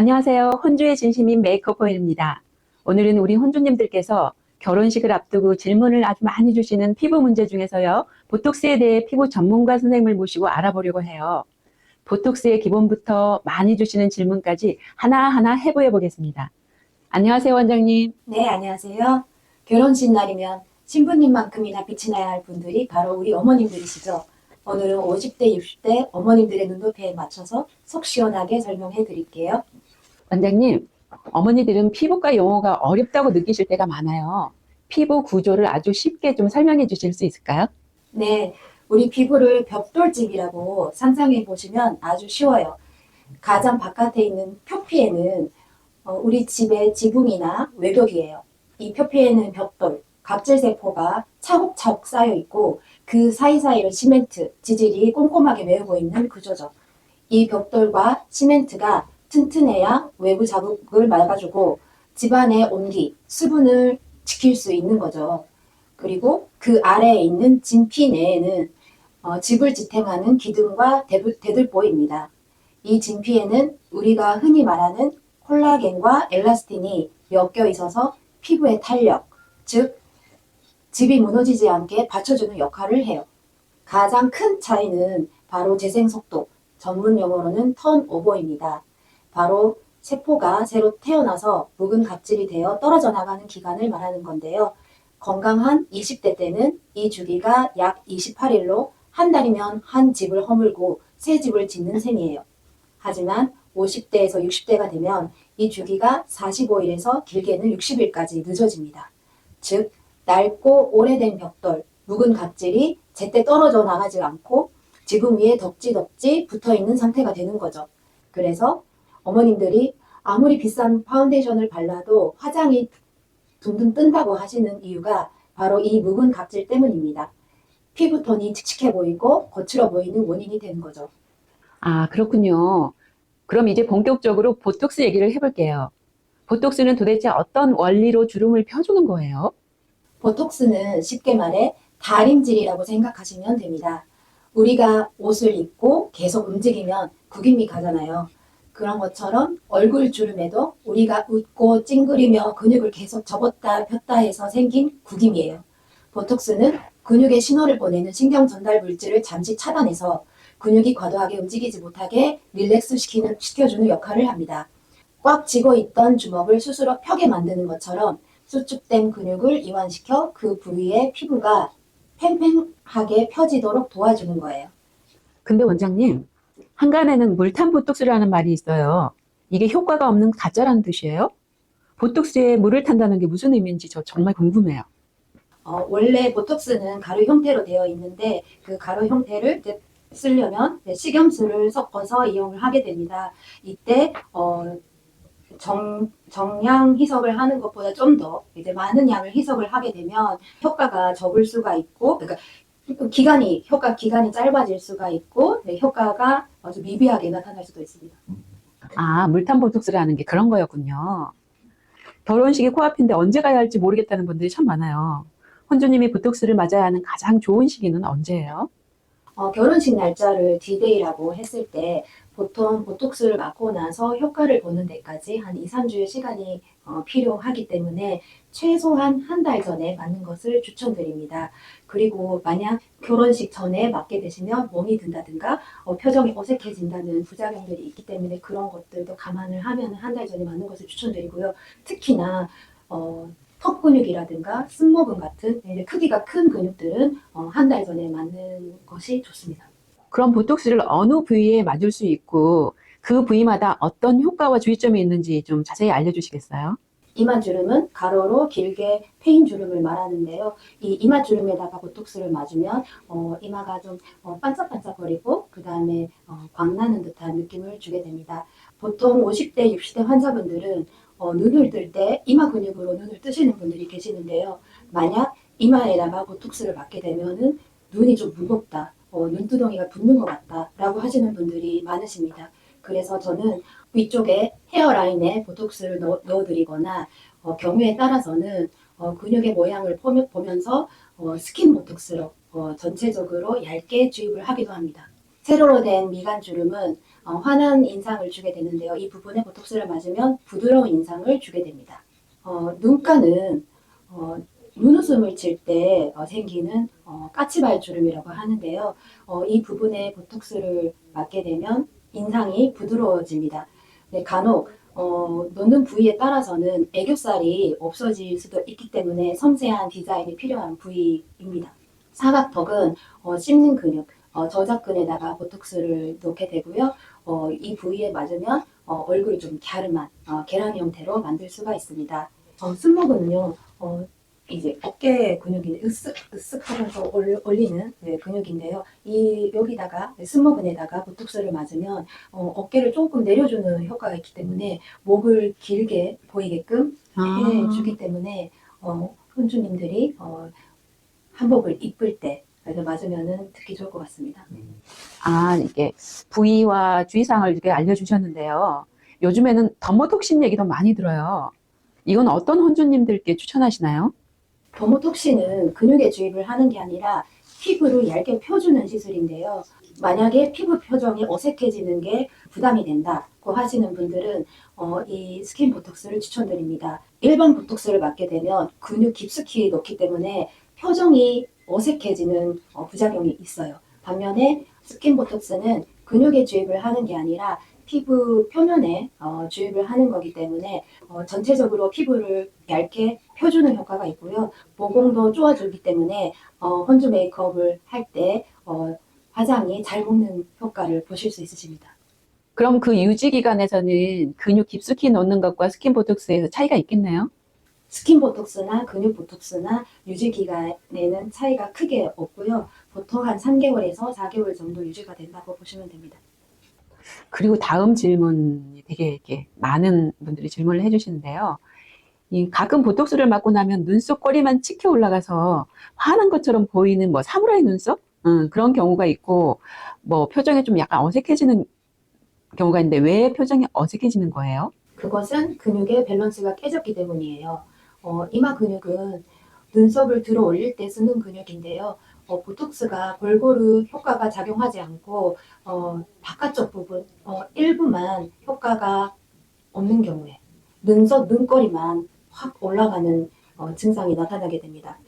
안녕하세요. 혼주의 진심인 메이크업 포인입니다. 오늘은 우리 혼주님들께서 결혼식을 앞두고 질문을 아주 많이 주시는 피부 문제 중에서요. 보톡스에 대해 피부 전문가 선생님을 모시고 알아보려고 해요. 보톡스의 기본부터 많이 주시는 질문까지 하나하나 해부해 보겠습니다. 안녕하세요, 원장님. 네, 안녕하세요. 결혼식 날이면 신부님만큼이나 빛이 나야 할 분들이 바로 우리 어머님들이시죠. 오늘은 50대, 60대 어머님들의 눈높이에 맞춰서 속 시원하게 설명해 드릴게요. 원장님, 어머니들은 피부과 용어가 어렵다고 느끼실 때가 많아요. 피부 구조를 아주 쉽게 좀 설명해 주실 수 있을까요? 네, 우리 피부를 벽돌집이라고 상상해 보시면 아주 쉬워요. 가장 바깥에 있는 표피에는 어, 우리 집의 지붕이나 외벽이에요. 이 표피에는 벽돌, 각질세포가 차곡차곡 쌓여 있고 그 사이사이를 시멘트, 지질이 꼼꼼하게 메우고 있는 구조죠. 이 벽돌과 시멘트가 튼튼해야 외부 자극을 막아주고 집안의 온기, 수분을 지킬 수 있는 거죠. 그리고 그 아래에 있는 진피 내에는 어, 집을 지탱하는 기둥과 대들, 대들보입니다. 이 진피에는 우리가 흔히 말하는 콜라겐과 엘라스틴이 엮여 있어서 피부의 탄력, 즉 집이 무너지지 않게 받쳐주는 역할을 해요. 가장 큰 차이는 바로 재생 속도, 전문 용어로는 턴오버입니다. 바로 세포가 새로 태어나서 묵은 각질이 되어 떨어져 나가는 기간을 말하는 건데요. 건강한 20대 때는 이 주기가 약 28일로 한 달이면 한 집을 허물고 새 집을 짓는 셈이에요. 하지만 50대에서 60대가 되면 이 주기가 45일에서 길게는 60일까지 늦어집니다. 즉, 낡고 오래된 벽돌, 묵은 각질이 제때 떨어져 나가지 않고 지금 위에 덕지덕지 붙어 있는 상태가 되는 거죠. 그래서 어머님들이 아무리 비싼 파운데이션을 발라도 화장이 둥둥 뜬다고 하시는 이유가 바로 이 묵은 각질 때문입니다. 피부톤이 칙칙해 보이고 거칠어 보이는 원인이 되는 거죠. 아, 그렇군요. 그럼 이제 본격적으로 보톡스 얘기를 해볼게요. 보톡스는 도대체 어떤 원리로 주름을 펴주는 거예요? 보톡스는 쉽게 말해 다림질이라고 생각하시면 됩니다. 우리가 옷을 입고 계속 움직이면 구김이 가잖아요. 그런 것처럼 얼굴 주름에도 우리가 웃고 찡그리며 근육을 계속 접었다 폈다 해서 생긴 구김이에요. 보톡스는 근육에 신호를 보내는 신경 전달 물질을 잠시 차단해서 근육이 과도하게 움직이지 못하게 릴렉스 시키는, 시켜주는 역할을 합니다. 꽉 쥐고 있던 주먹을 스스로 펴게 만드는 것처럼 수축된 근육을 이완시켜 그 부위의 피부가 팽팽하게 펴지도록 도와주는 거예요. 근데 원장님, 한간에는 물탄 보톡스라는 말이 있어요. 이게 효과가 없는 가짜라는 뜻이에요? 보톡스에 물을 탄다는 게 무슨 의미인지 저 정말 궁금해요. 어, 원래 보톡스는 가루 형태로 되어 있는데 그 가루 형태를 쓰려면 식염수를 섞어서 이용을 하게 됩니다. 이때 어, 정, 정량 희석을 하는 것보다 좀 더 이제 많은 양을 희석을 하게 되면 효과가 적을 수가 있고 그러니까 기간이 효과 기간이 짧아질 수가 있고 네, 효과가 아주 미비하게 나타날 수도 있습니다. 아, 물탄 보톡스라는 게 그런 거였군요. 결혼식이 코앞인데 언제 가야 할지 모르겠다는 분들이 참 많아요. 혼주님이 보톡스를 맞아야 하는 가장 좋은 시기는 언제예요? 어, 결혼식 날짜를 디데이라고 했을 때 보통 보톡스를 맞고 나서 효과를 보는 데까지 한 2, 3주의 시간이 어, 필요하기 때문에 최소한 한 달 전에 맞는 것을 추천드립니다. 그리고 만약 결혼식 전에 맞게 되시면 몸이 든다든가 어, 표정이 어색해진다는 부작용들이 있기 때문에 그런 것들도 감안을 하면 한 달 전에 맞는 것을 추천드리고요. 특히나 어, 턱 근육이라든가 승모근 같은 이제 크기가 큰 근육들은 어, 한달 전에 맞는 것이 좋습니다. 그럼 보톡스를 어느 부위에 맞을 수 있고 그 부위마다 어떤 효과와 주의점이 있는지 좀 자세히 알려주시겠어요? 이마 주름은 가로로 길게 패인 주름을 말하는데요. 이 이마 주름에다가 보톡스를 맞으면 어, 이마가 좀 어, 반짝반짝거리고 그 다음에 어, 광나는 듯한 느낌을 주게 됩니다. 보통 50대, 60대 환자분들은 어, 눈을 뜰 때 이마 근육으로 눈을 뜨시는 분들이 계시는데요. 만약 이마에다가 보톡스를 맞게 되면은 눈이 좀 무겁다, 어, 눈두덩이가 붓는 것 같다라고 하시는 분들이 많으십니다. 그래서 저는 위쪽에 헤어라인에 보톡스를 넣어, 넣어드리거나 어, 경우에 따라서는 어, 근육의 모양을 보면서 어, 스킨 보톡스로 어, 전체적으로 얇게 주입을 하기도 합니다. 세로로 된 미간 주름은 어, 환한 인상을 주게 되는데요. 이 부분에 보톡스를 맞으면 부드러운 인상을 주게 됩니다. 어, 눈가는 어, 눈웃음을 칠 때 생기는 어, 까치발 주름이라고 하는데요. 어, 이 부분에 보톡스를 맞게 되면 인상이 부드러워집니다. 네, 간혹 어, 놓는 부위에 따라서는 애교살이 없어질 수도 있기 때문에 섬세한 디자인이 필요한 부위입니다. 사각턱은 어, 씹는 근육, 어, 저작근에다가 보톡스를 놓게 되고요. 어, 이 부위에 맞으면 어, 얼굴이 좀 갸름한 어, 계란 형태로 만들 수가 있습니다. 어, 승모근은요, 어, 이제 어깨 근육이 으쓱 으쓱 하면서 올- 올리는 네, 근육인데요. 이 여기다가 승모근에다가 보톡스를 맞으면 어, 어깨를 조금 내려주는 효과가 있기 때문에 목을 길게 보이게끔 아. 해주기 때문에 어, 혼주님들이 어, 한복을 입을 때 그래서 맞으면은 듣기 좋을 것 같습니다. 아, 이게 부위와 주의사항을 이렇게 알려주셨는데요. 요즘에는 더모톡신 얘기도 많이 들어요. 이건 어떤 혼주님들께 추천하시나요? 더모톡신은 근육에 주입을 하는 게 아니라 피부를 얇게 펴주는 시술인데요. 만약에 피부 표정이 어색해지는 게 부담이 된다고 하시는 분들은 어, 이 스킨 보톡스를 추천드립니다. 일반 보톡스를 맞게 되면 근육 깊숙이 넣기 때문에 표정이 어색해지는 어, 부작용이 있어요. 반면에 스킨 보톡스는 근육에 주입을 하는 게 아니라 피부 표면에 어, 주입을 하는 거기 때문에 어, 전체적으로 피부를 얇게 펴주는 효과가 있고요. 모공도 쪼아주기 때문에 어, 혼주 메이크업을 할때 어, 화장이 잘 먹는 효과를 보실 수 있으십니다. 그럼 그 유지 기간에서는 근육 깊숙이 넣는 것과 스킨 보톡스에서 차이가 있겠네요? 스킨 보톡스나 근육 보톡스나 유지 기간에는 차이가 크게 없고요. 보통 한 3개월에서 4개월 정도 유지가 된다고 보시면 됩니다. 그리고 다음 질문이 되게 이렇게 많은 분들이 질문을 해주시는데요. 이 가끔 보톡스를 맞고 나면 눈썹 꼬리만 치켜 올라가서 화난 것처럼 보이는 뭐 사무라이 눈썹? 음, 그런 경우가 있고 뭐 표정이 좀 약간 어색해지는 경우가 있는데 왜 표정이 어색해지는 거예요? 그것은 근육의 밸런스가 깨졌기 때문이에요. 어, 이마 근육은 눈썹을 들어 올릴 때 쓰는 근육인데요. 어, 보톡스가 골고루 효과가 작용하지 않고 어, 바깥쪽 부분 어, 일부만 효과가 없는 경우에 눈썹 눈꼬리만 확 올라가는 어, 증상이 나타나게 됩니다.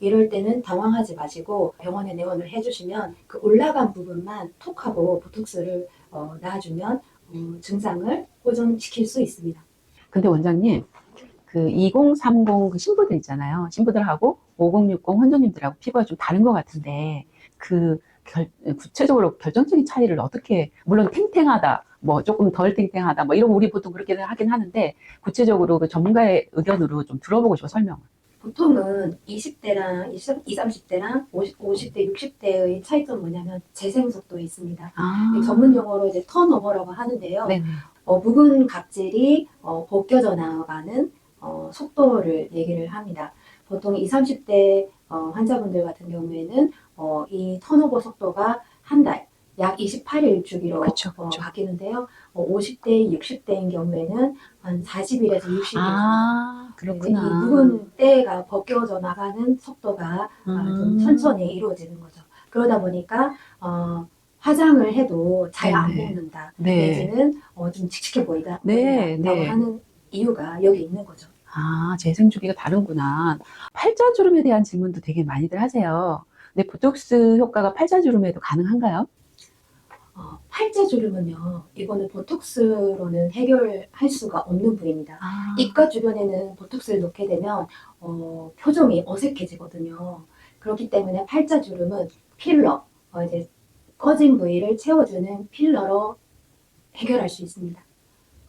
이럴 때는 당황하지 마시고 병원에 내원을 해주시면 그 올라간 부분만 톡 하고 보톡스를 어, 놔주면 어, 증상을 호전시킬 수 있습니다. 근데 원장님, 그 2030 그 신부들 있잖아요. 신부들하고 5060 혼전님들하고 피부가 좀 다른 것 같은데, 그 결- 구체적으로 결정적인 차이를 어떻게, 물론 탱탱하다, 뭐 조금 덜 탱탱하다, 뭐 이런 거 우리 보통 그렇게 하긴 하는데, 구체적으로 그 전문가의 의견으로 좀 들어보고 싶어 설명을. 보통은 20대랑 20, 30대랑 50, 50대, 60대의 차이점은 뭐냐면 재생 속도에 있습니다. 아, 전문 용어로 이제 턴오버라고 하는데요. 네네. 어, 묵은 각질이 어, 벗겨져 나가는 어, 속도를 얘기를 합니다. 보통 20, 30대 어, 환자분들 같은 경우에는 어, 이 턴오버 속도가 한 달, 약 28일 주기로 그쵸, 어, 그쵸. 바뀌는데요. 어, 50대, 60대인 경우에는 한 40일에서 60일 아, 이 그렇구나. 묵은 때가 벗겨져 나가는 속도가 아, 좀 음. 천천히 이루어지는 거죠. 그러다 보니까 어, 화장을 해도 잘 안 네네. 먹는다. 네. 내지는 어, 좀 칙칙해 보이다. 네, 보인다라고 네. 하는 이유가 여기 있는 거죠. 아, 재생 주기가 다른구나. 팔자주름에 대한 질문도 되게 많이들 하세요. 근데 보톡스 효과가 팔자주름에도 가능한가요? 어, 팔자주름은요, 이거는 보톡스로는 해결할 수가 없는 부위입니다. 아, 입가 주변에는 보톡스를 놓게 되면 어, 표정이 어색해지거든요. 그렇기 때문에 팔자주름은 필러, 어, 이제 꺼진 부위를 채워주는 필러로 해결할 수 있습니다.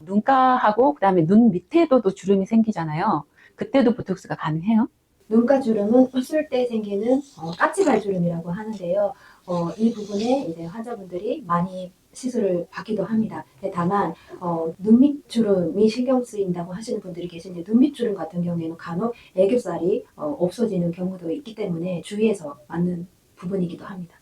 눈가하고 그다음에 눈 밑에도 또 주름이 생기잖아요. 그때도 보톡스가 가능해요? 눈가 주름은 웃을 때 생기는 어, 까치발 주름이라고 하는데요. 어, 이 부분에 이제 환자분들이 많이 시술을 받기도 합니다. 근데 다만 어, 눈밑 주름이 신경 쓰인다고 하시는 분들이 계신데 눈밑 주름 같은 경우에는 간혹 애교살이 어, 없어지는 경우도 있기 때문에 주의해서 맞는 부분이기도 합니다.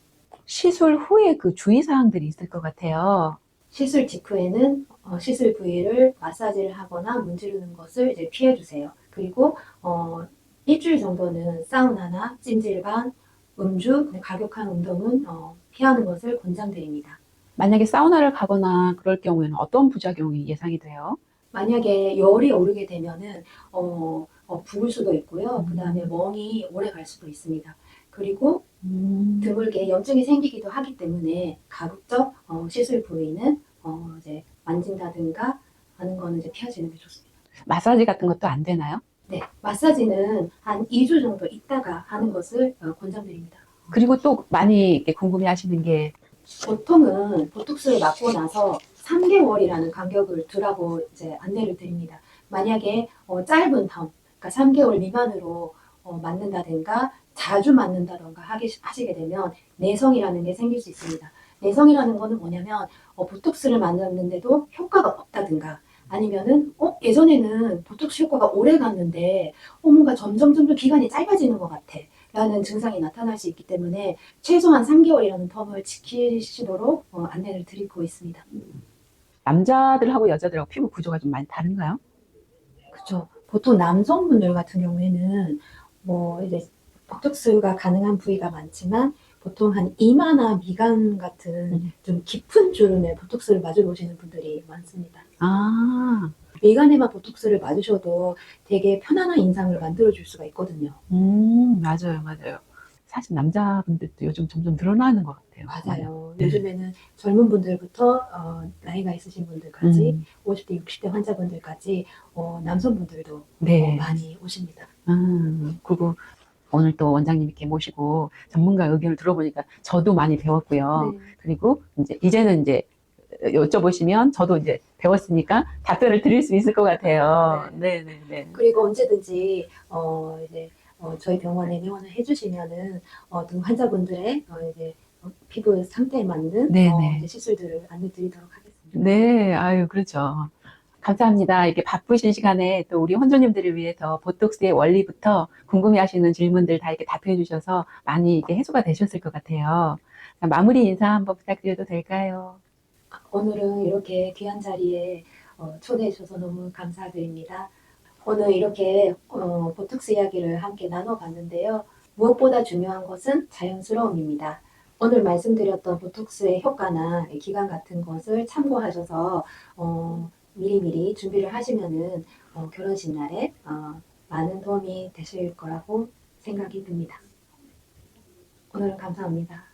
시술 후에 그 주의사항들이 있을 것 같아요. 시술 직후에는 어, 시술 부위를 마사지를 하거나 문지르는 것을 이제 피해 주세요. 그리고 어, 일주일 정도는 사우나나 찜질방, 음주, 가격한 운동은 어, 피하는 것을 권장드립니다. 만약에 사우나를 가거나 그럴 경우에는 어떤 부작용이 예상이 돼요? 만약에 열이 오르게 되면은 어, 어, 부을 수도 있고요. 음. 그 다음에 멍이 오래 갈 수도 있습니다. 그리고 음. 드물게 염증이 생기기도 하기 때문에 가급적 어, 시술 부위는 어, 이제 만진다든가 하는 거는 이제 피하시는 게 좋습니다. 마사지 같은 것도 안 되나요? 네, 마사지는 한 2주 정도 있다가 하는 것을 어, 권장드립니다. 그리고 또 많이 이렇게 궁금해 하시는 게 보통은 보톡스를 맞고 나서 3개월이라는 간격을 두라고 이제 안내를 드립니다. 만약에 어, 짧은 텀, 그러니까 3개월 미만으로 어, 맞는다든가 자주 맞는다던가 하기, 하시게 되면 내성이라는 게 생길 수 있습니다. 내성이라는 거는 뭐냐면 어, 보톡스를 맞았는데도 효과가 없다든가 아니면은 어 예전에는 보톡스 효과가 오래 갔는데 어 뭔가 점점 점점 기간이 짧아지는 것 같아 라는 증상이 나타날 수 있기 때문에 최소한 3개월이라는 텀을 지키시도록 어, 안내를 드리고 있습니다. 남자들하고 여자들하고 피부 구조가 좀 많이 다른가요? 그렇죠. 보통 남성분들 같은 경우에는 뭐 이제 보톡스가 가능한 부위가 많지만 보통 한 이마나 미간 같은 음. 좀 깊은 주름에 보톡스를 맞으러 오시는 분들이 많습니다. 아, 미간에만 보톡스를 맞으셔도 되게 편안한 인상을 만들어줄 수가 있거든요. 음, 맞아요, 맞아요. 사실 남자분들도 요즘 점점 늘어나는 것 같아요. 맞아요. 네. 요즘에는 젊은 분들부터 어, 나이가 있으신 분들까지 음, 50대, 60대 환자분들까지 어, 남성분들도 어, 네. 많이 오십니다. 음, 그리고 오늘 또 원장님 이렇게 모시고 전문가 의견을 들어보니까 저도 많이 배웠고요. 네. 그리고 이제 이제는 이제 여쭤보시면 저도 이제 배웠으니까 답변을 드릴 수 있을 것 같아요. 네, 네, 네. 그리고 언제든지 어, 이제 어, 저희 병원에 내원을 해주시면은 어, 등 환자분들의 어, 이제 어, 피부 상태에 맞는 네, 어, 네. 이제 시술들을 안내드리도록 하겠습니다. 네, 아유, 그렇죠. 감사합니다. 이렇게 바쁘신 시간에 또 우리 혼조님들을 위해서 보톡스의 원리부터 궁금해 하시는 질문들 다 이렇게 답해 주셔서 많이 이렇게 해소가 되셨을 것 같아요. 자, 마무리 인사 한번 부탁드려도 될까요? 오늘은 이렇게 귀한 자리에 어, 초대해 주셔서 너무 감사드립니다. 오늘 이렇게 어, 보톡스 이야기를 함께 나눠봤는데요. 무엇보다 중요한 것은 자연스러움입니다. 오늘 말씀드렸던 보톡스의 효과나 기간 같은 것을 참고하셔서 어, 미리미리 준비를 하시면은 어, 결혼식 날에 어, 많은 도움이 되실 거라고 생각이 듭니다. 오늘은 감사합니다.